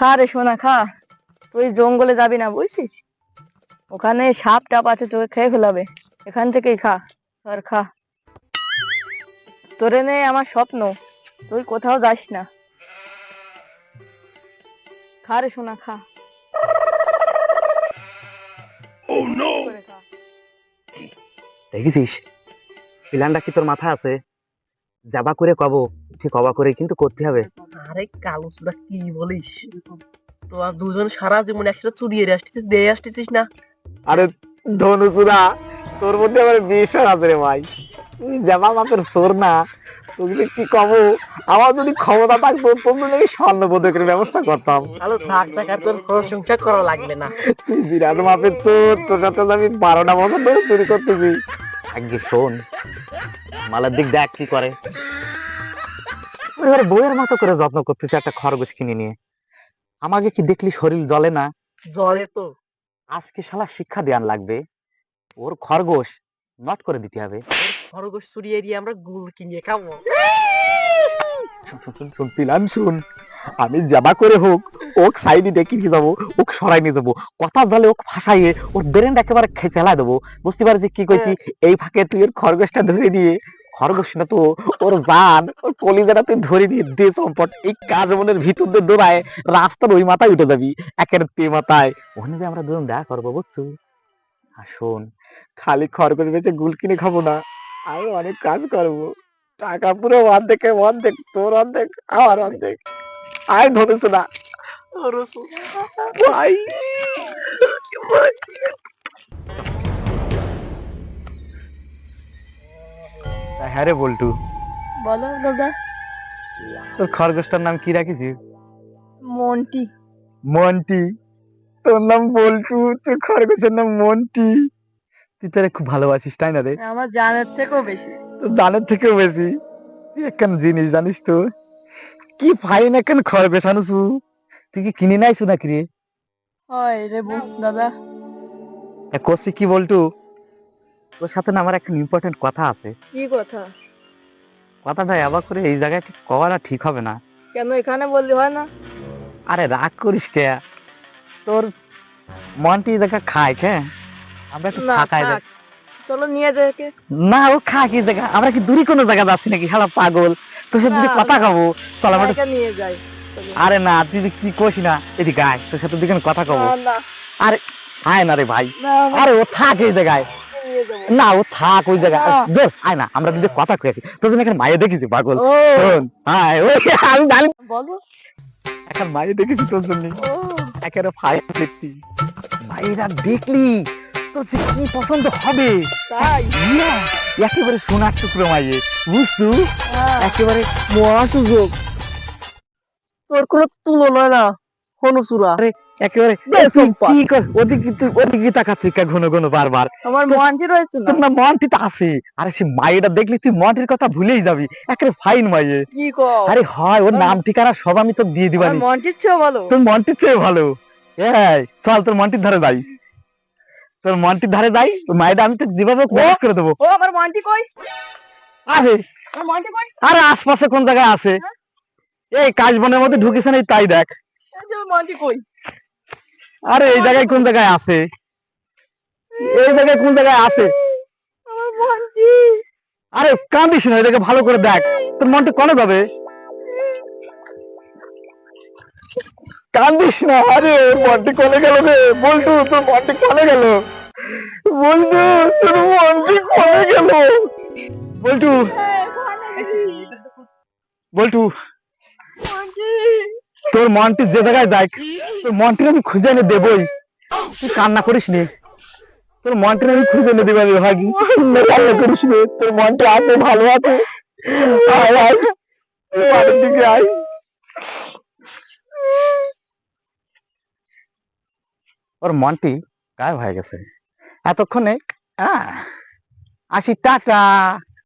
খা রে সোনা খা। তুই জঙ্গলে যাবি না বুঝছিস? ওখানে সাপ টাপ আছে তোকে খেয়ে ফেলাবে। এখান থেকেই খা আর খা। তোরে নেই আমার স্বপ্ন তুই কোথাও যাস না। খা রে সোনা খা। করে দেখেছিস প্ল্যানটা কি তোর মাথা আছে? যাবা করে কব ঠিক অবা করে কিন্তু করতে হবে। আরে কালো সুদা কি বলিস? তোরা দুজন সারা জীবন একসাথে চুরিয়ে আসতেছিস দিয়ে আসতেছিস না? আরে ধনু ধনুসুরা তোর মধ্যে আমার বিশ্বাস আছে রে ভাই। তুই যাবা মাপের সোর না তোকে কি কব আমার যদি ক্ষমতা থাকতো জন্য আমি স্বর্ণ পদকের ব্যবস্থা করতাম। ভালো থাক থাক আর তোর প্রশংসা করা লাগবে না। তুই বিরাট মাপের চোর তোর সাথে তো আমি বারোটা বছর ধরে চুরি করতেছি। আগে শোন মালার দিক দেখ কি করে। এবারে বইয়ের মতো করে যত্ন করতেছে একটা খরগোশ কিনে নিয়ে। আমাকে কি দেখলি শরীর জ্বলে না? জ্বরে তো। আজকে শালা শিক্ষা দেওয়ান লাগবে। ওর খরগোশ নট করে দিতে হবে। খরগোশ চুরিয়ে দিয়ে আমরা গুল কিনে খাব। শুন, শুন, আমি যাবা করে হোক ওক সাইডে ডেকে নিয়ে যাব ওক সরাই নিয়ে যাব কথা জালে ওক ফাঁসাইয়ে ওর ব্রেন একেবারে খে- ফেলাই দেবো। বুঝতে পারছি কি কইছি? এই ফাঁকে তুই ওর খরগোশটা ধরে নিয়ে খরগোশ না তো ওর জান, ওর কলিজাটা তুই ধরে নিয়ে দে চম্পট। এই কাজ মনের ভিতর দিয়ে দৌড়ায়, রাস্তার ওই মাথায় উঠে যাবি, একের তে মাথায়। ওখানে দিয়ে আমরা দুজন দেখা করব, বুঝছ? আর শোন, খালি খরগোশ বেচে গুল কিনে খাব না, আরও অনেক কাজ করব। টাকা পুরো অর্ধেক অর্ধেক, তোর অর্ধেক, আমার অর্ধেক। আয় ধরেছ না। ভাই হ্যাঁ রে বল্টু। বলো দাদা। তোর খরগোশটার নাম কি রাখিছিস মন্টি। মন্টি? তোর নাম বল্টু তোর খরগোশের নাম মন্টি। তুই তোরে খুব ভালোবাসিস তাই না রে? আমার জানের থেকেও বেশি। তোর জানের থেকেও বেশি? তুই একখান জিনিস জানিস তো। কি ফাইন একখান খরগোশ আনুছু তুই কি কিনে নাইছু নাকি রে? হয় রে দাদা। করছি কি বল্টু? তোর সাথে না আমার একটা ইম্পর্টেন্ট কথা আছে। কি কথা? কথাটা আবার করে এই জায়গায় কি কওয়াটা ঠিক হবে না। কেন এখানে বললি হয় না? আরে রাগ করিস কে? তোর মনটি খায় কে? আমরা একটু। চলো নিয়ে যাকে না ও খা কি জায়গা আমরা কি দূরে কোনো জায়গা যাচ্ছি নাকি? শালা পাগল। তোর সাথে কথা। খাব চল আমরা নিয়ে যাই। আরে না তুই কি কোস না এদিকে আয় তোর সাথে দিকে কথা কবো। না, আয় না রে ভাই। আরে ও থাক এই জায়গায়। না ও থাক ওই জায়গায়। না। আয় না আমরা যদি কথা কয়েছি তোর জন্য এখানে মায়ে দেখেছি পাগল। আয় ওই আমি জানি। বলো। এখন মায়ে দেখেছি তোর জন্য। একেবারে দেখছি মায়েরা দেখলি তোর যে কি পছন্দ হবে? তাই? একেবারে সোনার টুকরো মাইয়ে বুঝছু? হ্যাঁ। একেবারে মহা সুযোগ। তোর কোনো তুলনা না হনুসুরা। একেবারে বেশ কর ওদিকে তুই ওদিকে তাকাচ্ছিস ঘন ঘন বারবার। আমার রয়েছে তোর না মনটি তো আছে। আরে সে দেখলি তুই মনটির কথা ভুলেই যাবি। একেবারে ফাইন মাইয়ে। কি আরে হয় ওর নাম ঠিকানা সব আমি তো দিয়ে দিবানি। মন্টির চেয়েও ভালো। তোর মনটির চেয়ে ভালো। এই চল তোর মনটির ধারে যাই। তোর মনটির ধারে যাই মায়েরা আমি তো যেভাবে করে দেবো। ও আমার মন্টি কই? আরে। কই? আরে আশপাশে কোন জায়গায় আছে? এই কাজ বনের মধ্যে ঢুকিস না তাই দেখ। এই মন্টি কই? আরে এই জায়গায় কোন জায়গায় আছে? এই জায়গায় কোন জায়গায় আছে? আরে কান্দিস না এটাকে ভালো করে দেখ। তোর মনটা কনে যাবে? কান্দিস না আরে মনটি কনে গেল রে? বলটু তোর মনটি কনে গেল? বলটু তোর মনটি কনে গেল? বলটু বলটু। মন্টি তোর মনটি যে জায়গায় দেখ তোর মনটি আমি খুঁজে এনে দেবই। তুই কান্না করিস নি। তোর মনটি আমি খুঁজে এনে দেবো ভাগি। কান্না করিস নি। তোর মনটি আছে ভালো আছে। ওর মনটি গায়েব হয়ে গেছে। এতক্ষণে আসি, টাটা।